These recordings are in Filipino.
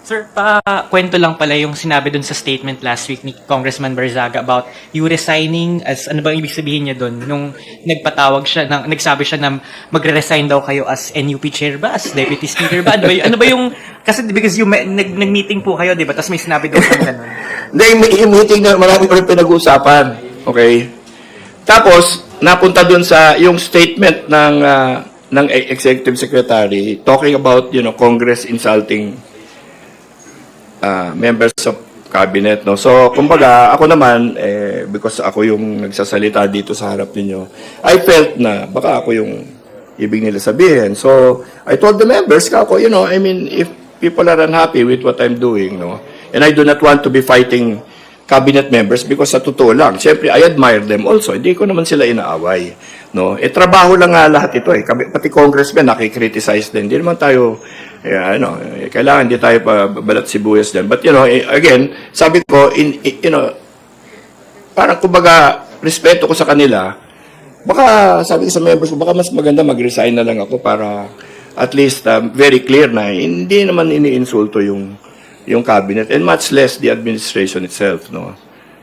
Sir, pa kwento lang pala yung sinabi dun sa statement last week ni Congressman Barzaga about you resigning as ano bang ibig sabihin niya dun nung nagpatawag siya nang nagsabi siya na magre-resign daw kayo as NUP chair ba as deputy speaker ba ano ba, ano ba yung kasi because you nag, nag-meeting po kayo 'di ba tapos may sinabi daw siya ganun. Hindi, yung- meeting na marami rin pinag-uusapan. Okay? Tapos, napunta dun sa yung statement ng ah, ng executive secretary talking about, you know, Congress insulting ah, members of cabinet, no? So, kumbaga, ako naman, eh, because ako yung nagsasalita dito sa harap ninyo, I felt na baka ako yung ibig nila sabihin. So, I told the members, ako, you know, I mean, if people are unhappy with what I'm doing, no? And I do not want to be fighting cabinet members because sa totoo lang, siyempre, I admire them also. Hindi ko naman sila inaaway, no? Eh, trabaho lang nga lahat ito, eh. Pati congressman, nakikriticize din. Hindi naman tayo, eh, ano, kailangan hindi tayo pa balat sibuyas din. But, you know, eh, again, sabi ko, in, in- you know, parang kumbaga, respeto ko sa kanila, baka sabi ko sa members ko, baka mas maganda mag-resign na lang ako para at least uh, very clear na hindi naman iniinsulto yung yung cabinet and much less the administration itself, no.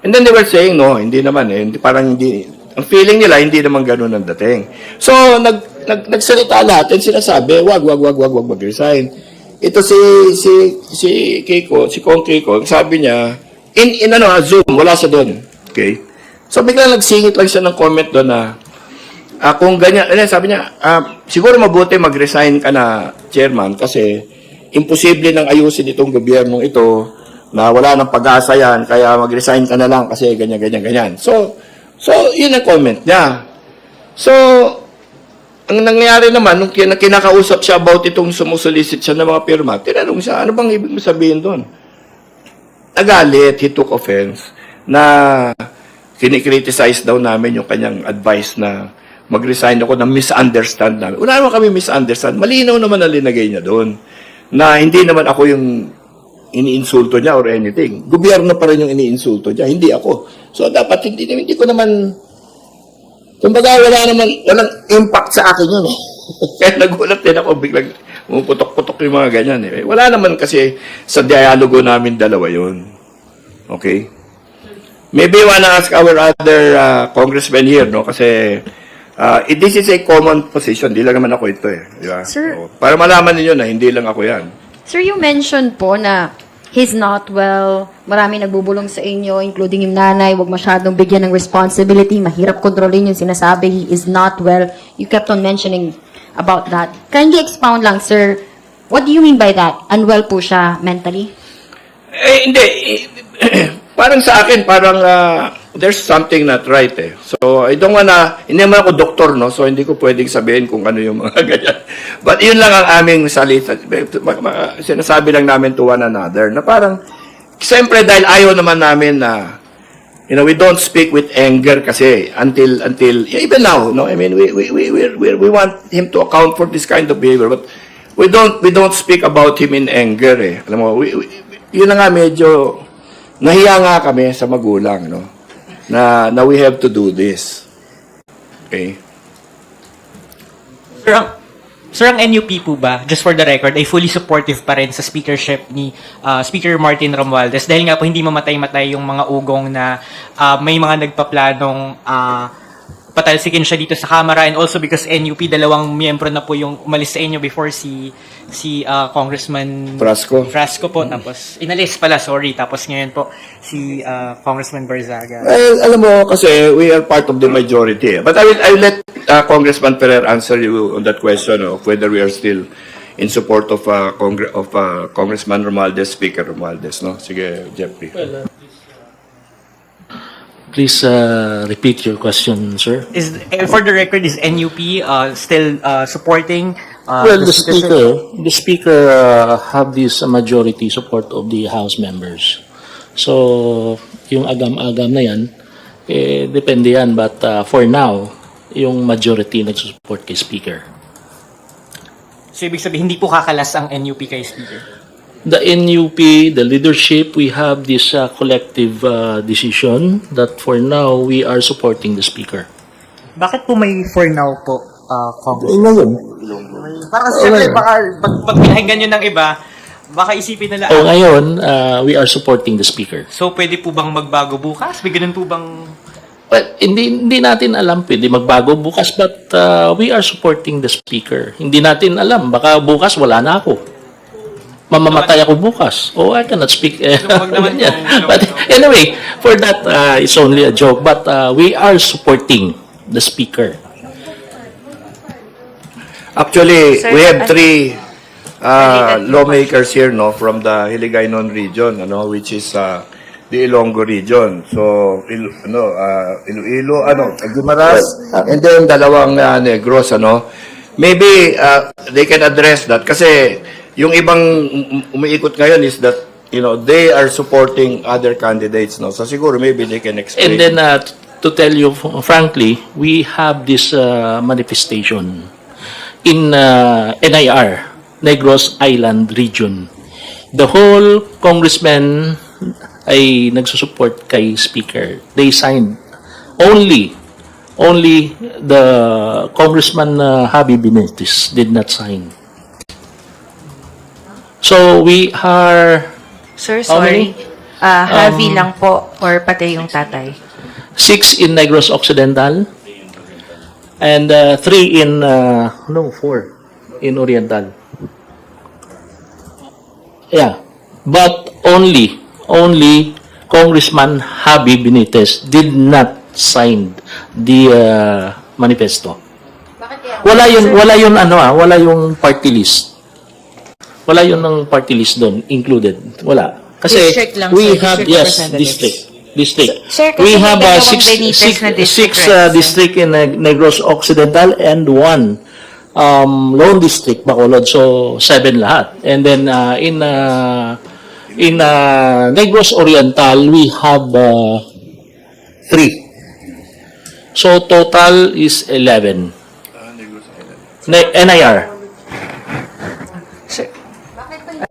And then they were saying, no, hindi naman eh, hindi, parang hindi, ang feeling nila, hindi naman ganun ang dating. So, nag, nag, nagsalita and sinasabi, wag, wag, wag, wag, wag mag-resign. Ito si, si, si Keiko, si Kong Keiko, sabi niya, in, in ano, ah, Zoom, wala siya doon. Okay? So, biglang nagsingit lang siya ng comment doon na, ah, kung ganyan, ano, sabi niya, ah, siguro mabuti mag-resign ka na, chairman, kasi imposible nang ayusin itong gobyernong ito na wala nang pag-asa yan, kaya mag-resign ka na lang kasi ganyan, ganyan, ganyan. So, so, yun ang comment niya. So, ang nangyari naman, nung kin- kinakausap siya about itong sumusolicit siya ng mga pirma, tinanong siya, ano bang ibig mo sabihin doon? Nagalit, he took offense, na kinikriticize daw namin yung kanyang advice na mag-resign ako na misunderstand namin. Wala naman kami misunderstand. Malinaw naman ang linagay niya doon. Na hindi naman ako yung iniinsulto niya or anything. Gobyerno pa rin yung iniinsulto niya, hindi ako. So dapat hindi, hindi ko naman Kumbaga, wala naman, walang impact sa akin yun eh. Kaya nagulat din ako, biglang pumuputok-putok yung mga ganyan eh. Wala naman kasi sa dialogo namin dalawa yun. Okay? Maybe you wanna ask our other uh, congressmen here, no? Kasi uh, it- this is a common position. Di lang naman ako ito eh. Di ba? Sir- So, para malaman ninyo na hindi lang ako yan. Sir, you mentioned po na he's not well, marami nagbubulong sa inyo, including yung nanay, wag masyadong bigyan ng responsibility, mahirap kontrolin yung sinasabi, he is not well. You kept on mentioning about that. Kindly expound lang, sir. What do you mean by that? Unwell po siya mentally? Eh, hindi. Eh, parang sa akin, parang ah, there's something not right eh. So, I don't wanna, hindi naman ako doktor, no? So, hindi ko pwedeng sabihin kung ano yung mga ganyan. But yun lang ang aming salita. Sinasabi lang namin to one another na parang, siyempre dahil ayaw naman namin na, you know, we don't speak with anger kasi until, until, even now, no? I mean, we, we, we, we, we, we want him to account for this kind of behavior, but we don't, we don't speak about him in anger eh. Alam mo, we, we, yun na nga medyo, nahiya nga kami sa magulang, no? Na, na we have to do this. Okay? Sir, ang, sir, ang NUP po ba, just for the record, ay fully supportive pa rin sa speakership ni ah, Speaker Martin Romualdez dahil nga po hindi mamatay-matay yung mga ugong na ah, may mga nagpaplanong ah, patalsikin siya dito sa Kamara and also because NUP, dalawang miyembro na po yung umalis sa inyo before si si ah, Congressman Frasco. Frasco po, tapos inalis pala, sorry, tapos ngayon po si ah, Congressman Barzaga. Well, alam mo, kasi we are part of the majority. eh. But I will, I will let uh, Congressman Ferrer answer you on that question of whether we are still in support of uh, Congre- of uh, Congressman Romualdez, Speaker Romualdez, no? Sige, Jeffrey. Please uh, repeat your question, sir. Is eh, for the record is NUP uh, still uh, supporting uh, Well, the speakership? speaker, the speaker uh, have this uh, majority support of the House members. So, yung agam-agam na yan, eh, depende yan. But uh, for now, yung majority nagsusupport kay speaker. So, ibig sabihin, hindi po kakalas ang NUP kay Speaker. The NUP, the leadership, we have this uh, collective uh, decision that for now, we are supporting the speaker. Bakit po may for now po, uh, Congress? ngayon. Parang kasi syempre, baka pag, pag pinahinggan nyo ng iba, Baka isipin nila, O ah, ngayon, uh, we are supporting the speaker. so pwede po bang magbago bukas? May ganun po bang... Well, hindi, hindi natin alam, pwede magbago bukas, but uh, we are supporting the speaker. Hindi natin alam, baka bukas wala na ako. Mamamatay ako bukas. Oh, I cannot speak. eh, naman yung- but anyway, for that, uh, it's only a joke. But uh, we are supporting the speaker. Actually, Sir, we have uh, three uh, lawmakers here, no, from the Hiligaynon region, ano, which is uh, the Ilonggo region. So, il, ano, uh, Iloilo, ano, Gumaras, and then dalawang uh, Negros, ano. Maybe uh, they can address that kasi yung ibang um- umiikot ngayon is that you know they are supporting other candidates no so siguro maybe they can explain And then, uh, to tell you frankly, we have this uh, manifestation in uh, NIR, Negros Island region. The whole congressman ay nagsusupport kay speaker. They signed only only the congressman uh, Javi Benitez did not sign. So we are Sir, How sorry. many? Ah, Javi lang po or pati yung tatay. six in Negros Occidental and uh, three in uh, no four in Oriental. Yeah, but only only Congressman Javi Benitez did not sign the uh, manifesto. Wala yun, wala yun ano ah, wala yung party list. Wala yun ng party list doon included. Wala. Kasi District lang, we sir. have District yes, district. District. Sir, we have uh, six, six, six uh, district in Neg- Negros Occidental and one um, lone district, Bacolod. So, seven lahat. And then, uh, in uh, in uh, Negros Oriental, we have uh, three. So, total is 11. Ne- NIR.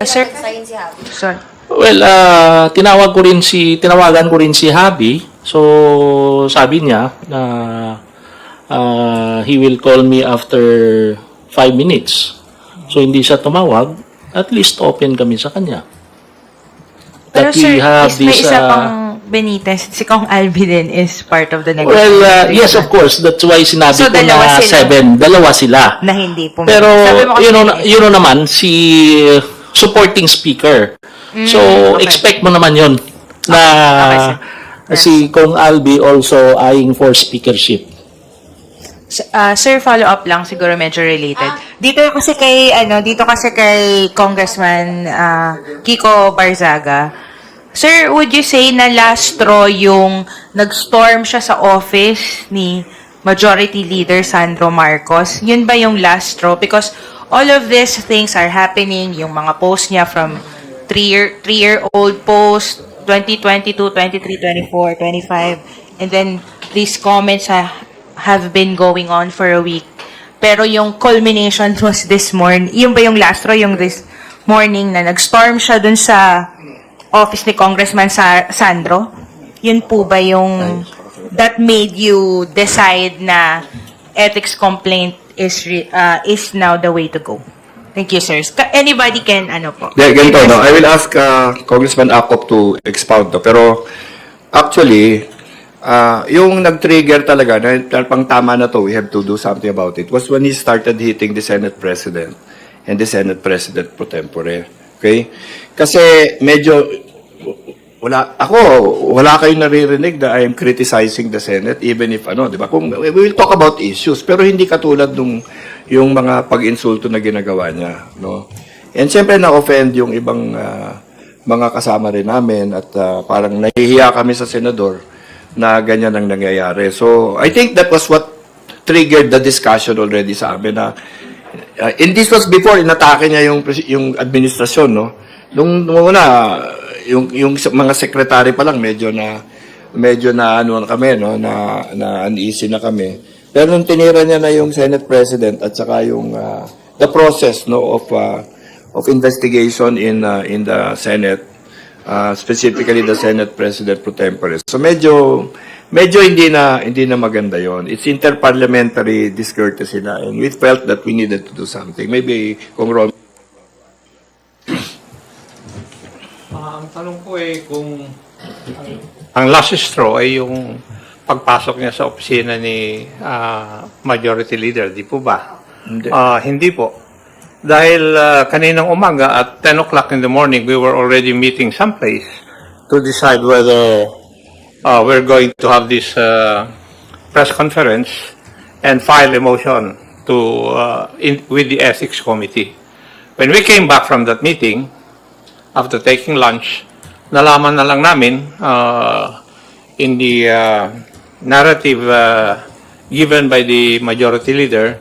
Sir, Ah, sir, sorry. Well, uh, tinawag ko rin si tinawagan ko rin si Habi. So, sabi niya na uh, he will call me after five minutes. So, hindi siya tumawag. At least open kami sa kanya. Pero That sir, we have is may this, isa uh, pang Benitez. Si Kong Albi din is part of the negotiation. Well, uh, yes, of course. That's why sinabi So, ko dalawa na sila. seven. Dalawa sila. Na hindi po. Pero, Sabi mo kasi you know, Benitez. you know naman, si uh, supporting speaker. so, Mm, okay. expect mo naman yon na Okay, sir. si Kong Albi also eyeing for speakership. Ah, sir, follow up lang siguro medyo related. Dito kasi kay ano, dito kasi kay Congressman ah, Kiko Barzaga. Sir, would you say na last straw yung nag-storm siya sa office ni Majority Leader Sandro Marcos? Yun ba yung last straw? Because all of these things are happening, yung mga post niya from 3-year, 3-year-old post, 2022, 23, 24, 25, and then these comments ha- have been going on for a week. Pero yung culmination was this morning. Yung ba yung last straw, yung this morning na nag-storm siya dun sa office ni Congressman Sa- Sandro? Yun po ba yung that made you decide na ethics complaint is uh, is now the way to go? Thank you, sirs. Ka- Anybody can, ano po? Yeah, ganito, no? I will ask uh, Congressman Akop to expound to. Pero, actually, uh, yung nag-trigger talaga, na pang tama na to, we have to do something about it, was when he started hitting the Senate President and the Senate President pro tempore. Okay? Kasi medyo, wala, ako, wala kayong naririnig na I am criticizing the Senate, even if ano, di ba? Kung, we will talk about issues, pero hindi katulad nung yung mga pag-insulto na ginagawa niya, no? And siyempre na-offend yung ibang ah, mga kasama rin namin at ah, parang nahihiya kami sa senador na ganyan ang nangyayari. So, I think that was what triggered the discussion already sa amin na Uh, and this was before inatake niya yung yung administrasyon no nung, nung una yung yung mga secretary pa lang medyo na medyo na ano kami no na na uneasy na kami pero nung tinira niya na yung Senate President at saka yung uh, the process no of uh, of investigation in uh, in the Senate uh, specifically the Senate President pro tempore. So medyo medyo hindi na hindi na maganda 'yon. It's interparliamentary discourtesy na and we felt that we needed to do something. Maybe kung Ron Ah, ang tanong ko eh kung ang last straw ay yung pagpasok niya sa opisina ni ah, Majority Leader, di po ba? Hindi. Ah, hindi po. Dahil ah, kaninang umaga at 10 o'clock in the morning, we were already meeting someplace to decide whether uh, we're going to have this uh, press conference and file a motion to uh, in, with the ethics committee. When we came back from that meeting, after taking lunch, nalaman na lang namin uh, in the uh, narrative uh, given by the majority leader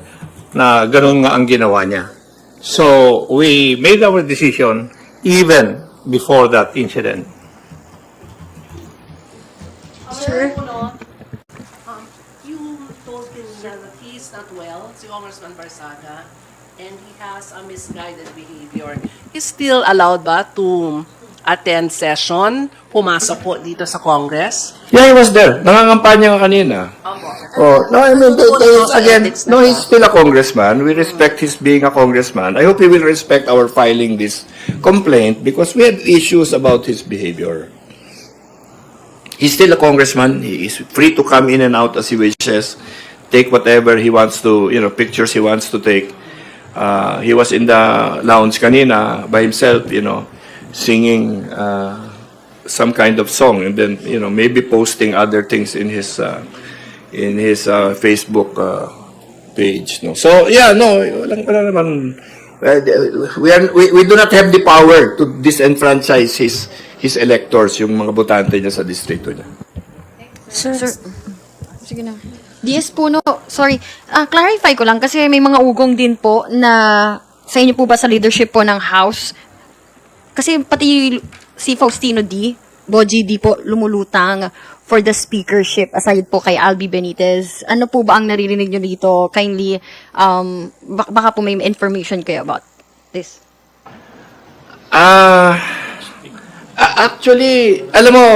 na ganun nga ang ginawa niya. So, we made our decision even before that incident. Sir? You told him that not well, si Congressman Barsaga, and he has a misguided behavior. He's still allowed ba to attend session, pumasok po dito sa Congress? Yeah, he was there. Nangangampanya ka kanina. Oh, no, I mean, there is, again, no, he's still a congressman. We respect his being a congressman. I hope he will respect our filing this complaint because we had issues about his behavior. He's still a congressman. He is free to come in and out as he wishes, take whatever he wants to, you know, pictures he wants to take. Uh, he was in the lounge kanina by himself, you know, singing uh, some kind of song and then, you know, maybe posting other things in his uh, in his uh, Facebook uh, page. No, so yeah, no, walang wala naman. Uh, we, are, we we do not have the power to disenfranchise his his electors, yung mga botante niya sa distrito niya. Sir, sige na. DS Puno, sorry. Ah, clarify ko lang kasi may mga ugong din po na sa inyo po ba sa leadership po ng House? Kasi pati si Faustino D, Boji D po lumulutang for the speakership aside po kay Albi Benitez. Ano po ba ang naririnig nyo dito? Kindly, um, bak- baka po may information kayo about this. Ah, a- actually, alam mo,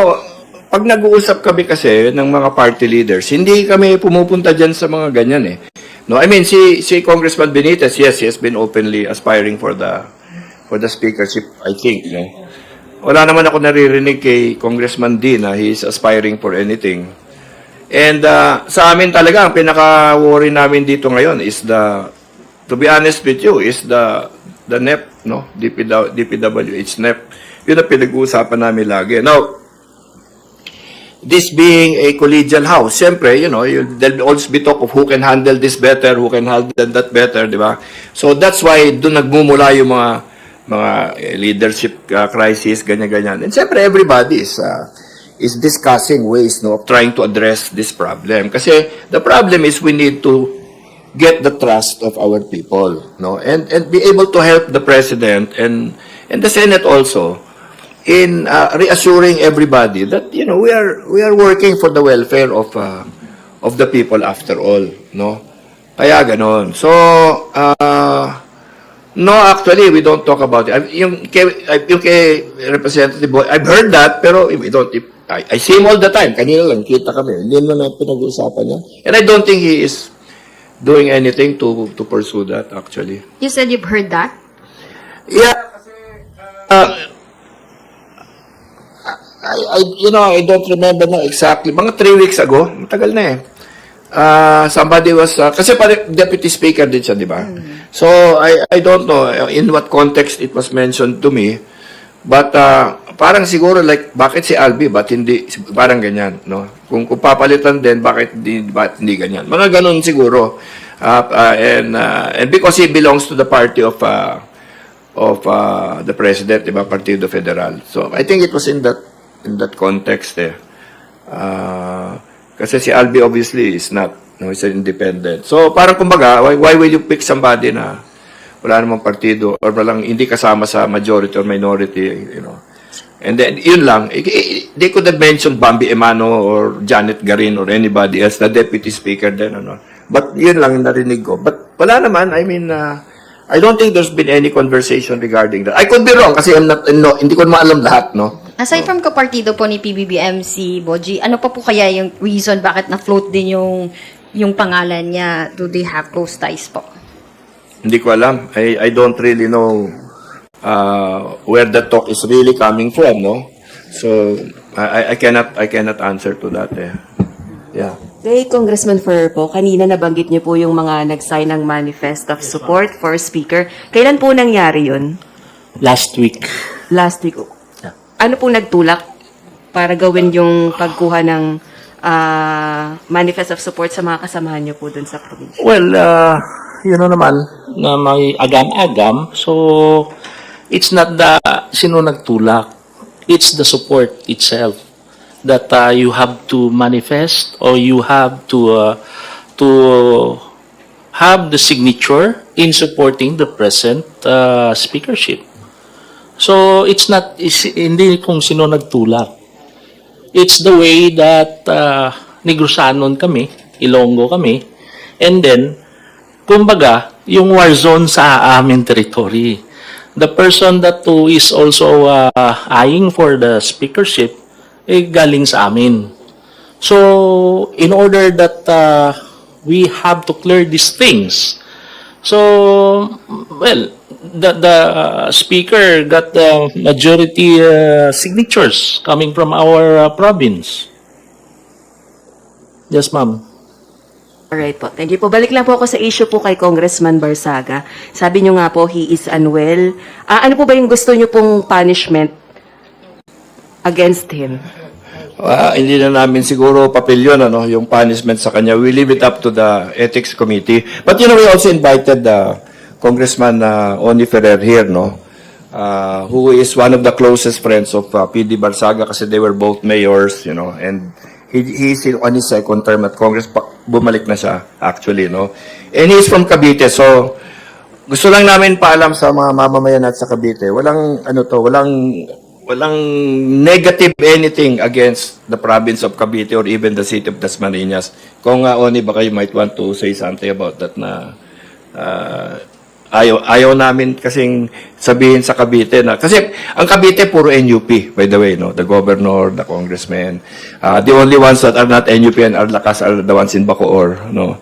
pag nag-uusap kami kasi ng mga party leaders, hindi kami pumupunta dyan sa mga ganyan eh. No, I mean, si, si Congressman Benitez, yes, he has been openly aspiring for the for the speakership, I think, no. Wala naman ako naririnig kay Congressman D na he is aspiring for anything. And uh, sa amin talaga, ang pinaka-worry namin dito ngayon is the, to be honest with you, is the the NEP, no? DPW, DPWH NEP. Yun ang pinag-uusapan namin lagi. Now, this being a collegial house, siyempre, you know, you, there'll always be talk of who can handle this better, who can handle that better, di ba? So that's why doon nagmumula yung mga mga leadership uh, crisis, ganyan-ganyan. And siyempre, everybody is, uh, is discussing ways no, of trying to address this problem. Kasi the problem is we need to get the trust of our people, no, and and be able to help the president and and the Senate also in uh, reassuring everybody that you know we are we are working for the welfare of uh, of the people after all, no. Kaya ganon. So uh, no, actually we don't talk about it. I- Yung kay, I- yung kay Representative Boy, I've heard that pero we don't. I, I see him all the time. Kanina lang kita kami. Hindi naman na pinag-uusapan niya. And I don't think he is doing anything to to pursue that actually. You said you've heard that? Yeah, uh, I, I, you know, I don't remember na exactly. Mga three weeks ago, matagal na eh. Uh, somebody was, uh, kasi pare, deputy speaker din siya, di ba? So, I, I don't know uh, in what context it was mentioned to me. But, uh, parang siguro like, bakit si Albi? Ba't hindi, parang ganyan, no? Kung, kung papalitan din, bakit hindi, bakit hindi ganyan? Mga ganun siguro. Uh, uh, and, uh, and because he belongs to the party of, uh, of uh, the president, di ba, Partido Federal. So, I think it was in that in that context eh. Uh, kasi si Albi obviously is not, no, he's independent. So, parang kumbaga, why, why will you pick somebody na wala namang partido or walang hindi kasama sa majority or minority, you know. And then, yun lang. They could have mentioned Bambi Emano or Janet Garin or anybody else, the deputy speaker then, ano. But yun lang narinig ko. But wala naman, I mean, uh, I don't think there's been any conversation regarding that. I could be wrong kasi I'm not, no, hindi ko maalam lahat, no? Aside from kapartido po ni PBBMC, Boji, ano pa po kaya yung reason bakit na-float din yung yung pangalan niya? Do they have close ties po? Hindi ko alam. I, I don't really know uh, where the talk is really coming from, no? So, I, I- I cannot, I cannot answer to that, eh. Yeah. Kay Congressman Ferrer po, kanina nabanggit niyo po yung mga nag-sign ng manifest of support for Speaker. Kailan po nangyari yun? Last week, Last week. Ano po nagtulak para gawin yung pagkuha ng ah, manifest of support sa mga kasamahan niyo po dun sa probinsya? Well, uh, you know naman na may agam-agam. So, it's not the sino nagtulak. It's the support itself that uh, you have to manifest or you have to uh, to have the signature in supporting the present uh, speakership. So, it's not, is, hindi kung sino nagtulak. It's the way that uh, Negrosanon kami, Ilonggo kami, and then, kumbaga, yung war zone sa aming territory. The person that who is also uh, eyeing for the speakership, eh, galing sa amin. So, in order that uh, we have to clear these things, so, well, the, the uh, speaker got the majority uh, signatures coming from our uh, province. Yes, ma'am. Alright po. Thank you po. Balik lang po ako sa issue po kay Congressman Barsaga. Sabi niyo nga po, he is unwell. Ah, ano po ba yung gusto niyo pong punishment against him? Ah, hindi na namin siguro papel yun, ano, yung punishment sa kanya. We leave it up to the ethics committee. But you know, we also invited uh, Congressman uh, Oni Ferrer here, no? Uh, who is one of the closest friends of uh, PD Barsaga kasi they were both mayors, you know, and he, he's in- on his second term at Congress. Bumalik na siya, actually, no? And he's from Cavite, so gusto lang namin paalam sa mga mamamayan at sa Cavite, walang, ano to, walang walang negative anything against the province of Cavite or even the city of Dasmariñas. Kung nga, Oni, baka you might want to say something about that na uh, ayaw, ayaw namin kasing sabihin sa Cavite na, kasi ang Cavite puro NUP, by the way, no? The governor, the congressman. Uh, the only ones that are not NUP and are lakas are the ones in Bacoor, no?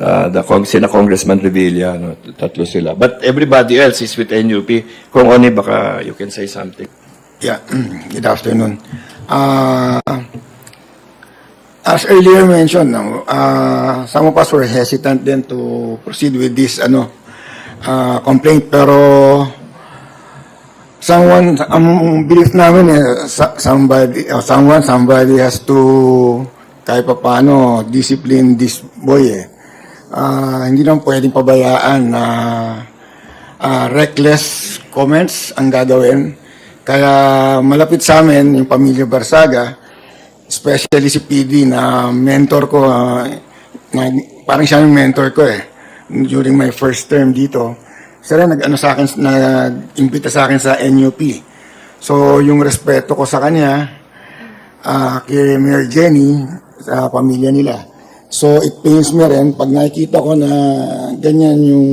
Uh, the Cong sina Congressman Revilla, no? Tatlo sila. But everybody else is with NUP. Kung Oni, baka you can say something. Yeah, good afternoon. Uh, as earlier mentioned, no, uh, some of us were hesitant then to proceed with this ano, uh, complaint pero someone ang belief namin eh, somebody uh, someone somebody has to kahit pa paano discipline this boy eh. Ah, hindi naman pwedeng pabayaan na ah, reckless comments ang gagawin. Kaya malapit sa amin yung pamilya Barsaga, especially si PD na mentor ko, ah, na, parang siya yung mentor ko eh, during my first term dito. Rin nag-ano sa akin, nag-imbita sa akin sa NUP. So yung respeto ko sa kanya, ah, kay Mayor Jenny, sa pamilya nila. So it pains me rin pag nakikita ko na ganyan yung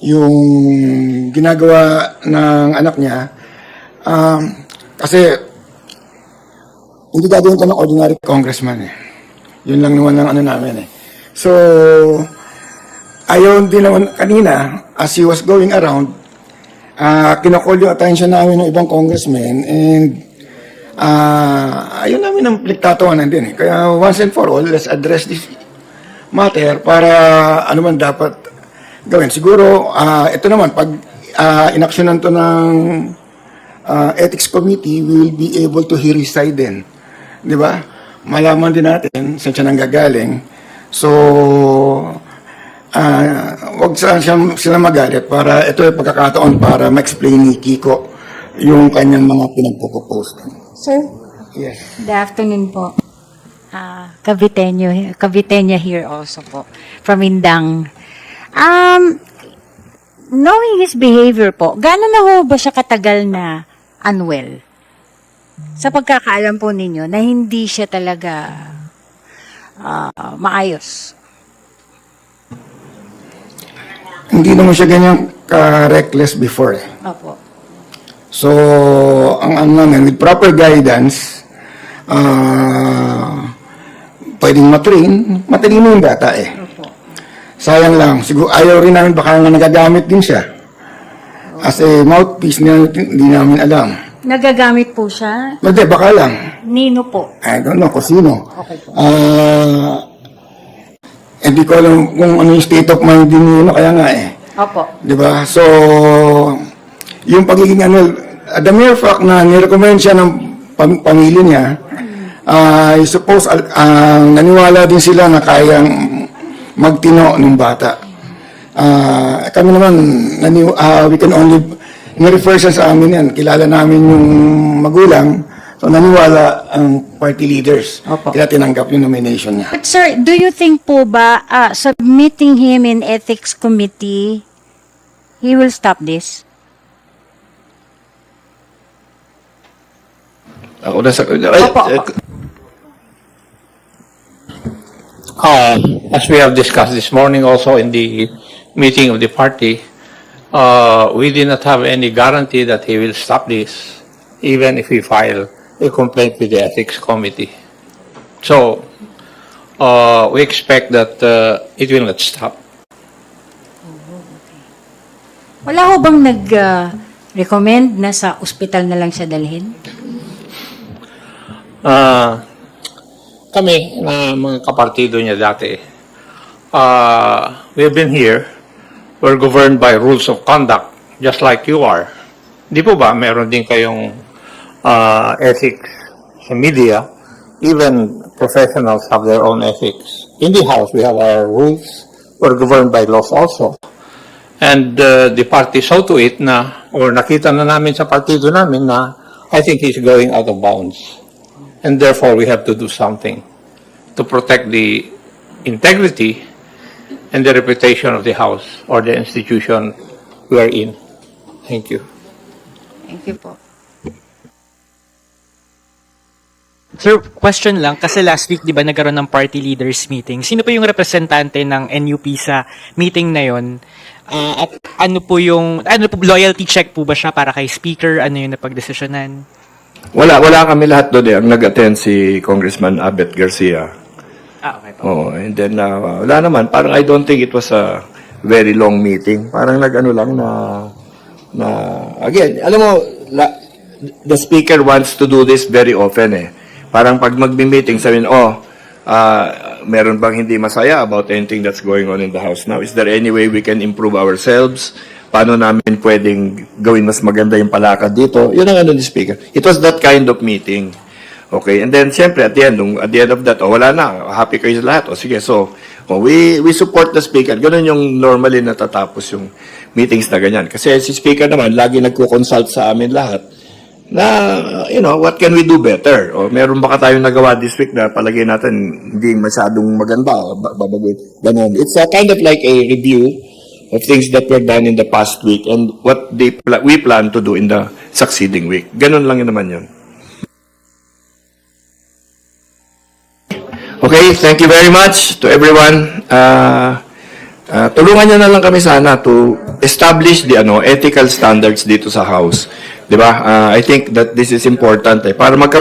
yung ginagawa ng anak niya, um, kasi hindi gagawin ito ng ordinary congressman eh. Yun lang naman ang ano namin eh. So, ayaw din naman kanina, as he was going around, uh, kinakall yung attention namin ng ibang congressmen and uh, ayaw namin ng pagtatawanan din eh. Kaya once and for all, let's address this matter para ano man dapat gawin. Siguro, ah, ito naman, pag uh, inaksyonan to ng ah, ethics committee, we will be able to hear his side din. Di ba? Malaman din natin saan siya nanggagaling. So, ah, wag sa siya, sila magalit para ito yung pagkakataon para ma-explain ni Kiko yung kanyang mga pinagpo-post. Sir, Yes. good afternoon po. Ah, Caviteño, Caviteña here also po, from Indang. Um, knowing his behavior po, gano'n na ho ba siya katagal na unwell? Sa pagkakaalam po ninyo na hindi siya talaga ah, maayos. Hindi naman siya ganyan ka-reckless before eh. Opo. So, ang ano namin, with proper guidance, ah pwedeng matrain, matalino yung bata eh. Opo. Sayang lang, siguro ayaw rin namin baka nga nagagamit din siya. as a mouthpiece na hindi namin alam. Nagagamit po siya? Hindi, baka lang. Nino po. I don't know kung sino. Okay po. Ah, hindi ko alam kung ano yung state of mind din nino, kaya nga eh. Opo. Di ba? So, yung pagiging ano, the mere fact na nirecommend siya ng pam- pamilya niya, ah, I suppose al- ang naniwala din sila na kayang magtino ng bata. Ah, kami naman, nani, ah, we can only, ni-refer siya sa amin yan. Kilala namin yung magulang. So, naniwala ang party leaders. Opo. Kaya tinanggap yung nomination niya. But sir, do you think po ba ah, submitting him in ethics committee, he will stop this? Ako na sa... Ay, Opo, eh, opo. Uh, as we have discussed this morning also in the meeting of the party, uh, we did not have any guarantee that he will stop this, even if we file a complaint with the ethics committee. So, uh, we expect that uh, it will not stop. Wala ho bang nag-recommend na sa ospital na lang siya dalhin? Ah, kami na mga kapartido niya dati, uh, we have been here, we're governed by rules of conduct, just like you are. Di po ba, meron din kayong uh, ethics media, even professionals have their own ethics. In the House, we have our rules, we're governed by laws also. And uh, the party saw to it na, or nakita na namin sa partido namin na, I think he's going out of bounds. And therefore, we have to do something to protect the integrity and the reputation of the House or the institution we are in. Thank you. Thank you po. Sir, question lang, kasi last week, di ba, nagkaroon ng party leaders meeting. Sino po yung representante ng NUP sa meeting na yon? Ah, at ano po yung, ano po, loyalty check po ba siya para kay speaker? Ano yung napagdesisyonan? wala, wala kami lahat doon eh. Ang nag-attend si Congressman Abet Garcia. Ah, okay po. Oo, and then uh, wala naman, parang I don't think it was a very long meeting. Parang nag-ano lang na, na, again, alam mo, la, the speaker wants to do this very often eh. Parang pag magbi-meeting, sabihin, oh, uh, meron bang hindi masaya about anything that's going on in the House now? Is there any way we can improve ourselves? Paano namin pwedeng gawin mas maganda yung palakad dito? Yun ang ano ni speaker. It was that kind of meeting. Okay, and then siyempre at the end, at the end of that, oh, wala na, happy kayo sa lahat. O sige, so, oh, we, we support the speaker. Ganun yung normally natatapos yung meetings na ganyan. Kasi si speaker naman, lagi nagko-consult sa amin lahat na, you know, what can we do better? O meron baka tayong nagawa this week na palagay natin hindi masyadong maganda o ba- babaguhin. Ganun. It's a kind of like a review of things that were done in the past week and what they pla- we plan to do in the succeeding week. Ganun lang yun naman yun. Okay, thank you very much to everyone. Uh, uh, tulungan niyo na lang kami sana to establish the ano ethical standards dito sa house. 'Di ba? Uh, I think that this is important eh, para magka